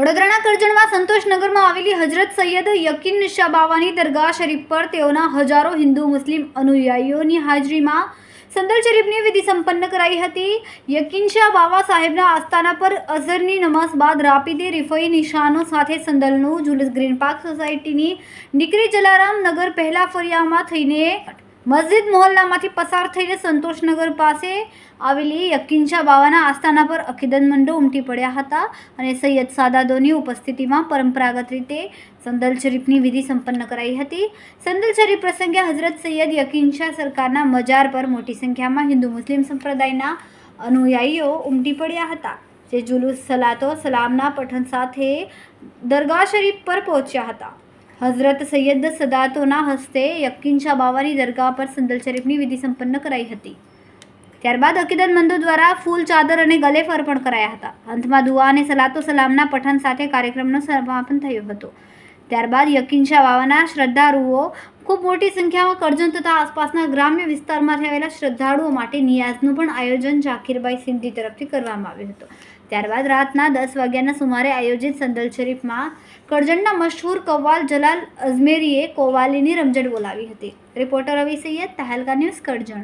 વડોદરાના કરજણમાં સંતોષનગરમાં આવેલી હજરત સૈયદ યકીન નિશા બાવાની દરગાહ શરીફ પર તેઓના હજારો હિન્દુ મુસ્લિમ અનુયાયીઓની હાજરીમાં સંદલ શરીફની વિધિ સંપન્ન કરાઈ હતી. યકીન શાહ બાવા સાહેબના આસ્થાના પર અઝરની નમાઝ બાદ રાપીદે રિફઈ નિશાનો સાથે સંદલનું જુલુસ ગ્રીન પાર્ક સોસાયટીની દીકરી જલારામ નગર પહેલા ફરિયામાં થઈને મસ્જિદ મોહલ્લામાંથી પસાર થઈને સંતોષનગર પાસે આવેલી યકીનશા બાવાના આસ્થાના પર અકીદત મંડો ઉમટી પડ્યા હતા અને સૈયદ સાદાદોની ઉપસ્થિતિમાં પરંપરાગત રીતે સંદલ શરીફની વિધિ સંપન્ન કરાઈ હતી. સંદલ શરીફ પ્રસંગે હઝરત સૈયદ યકીનશા સરકારના મજાર પર મોટી સંખ્યામાં હિન્દુ મુસ્લિમ સંપ્રદાયના અનુયાયીઓ ઉમટી પડ્યા હતા, જે જુલુસ, સલાતો, સલામના પઠન સાથે દરગાહ શરીફ પર પહોંચ્યા હતા. હઝરત સૈયદ સદાતોના હસ્તે યકીનશા બાવાની દરગાહ પર સંદલ શરીફની વિધિ સંપન્ન કરાઈ હતી. ત્યારબાદ અકીદતમંદો દ્વારા ફૂલ ચાદર અને ગલેફ અર્પણ કરાયા હતા. અંતમાં દુઆ અને સલાતો સલામના પઠન સાથે કાર્યક્રમનું સમાપન થયો હતો. ત્યારબાદ યકીનશા બાવાના શ્રદ્ધાળુઓ ખૂબ મોટી સંખ્યામાં કરજણ તથા આસપાસના ગ્રામ્ય વિસ્તારમાંથી આવેલા શ્રદ્ધાળુઓ માટે નિયાઝનું પણ આયોજન ઝાકીરભાઈ સિંધી તરફથી કરવામાં આવ્યું હતું. ત્યારબાદ રાતના દસ વાગ્યાના સુમારે આયોજિત સંદલ શરીફમાં કરજણના મશહૂર કવ્વાલ જલાલ અજમેરીએ કોવાલીની રમઝટ બોલાવી હતી. Reporter Ravi Saiyed, Tehelka news Karjan.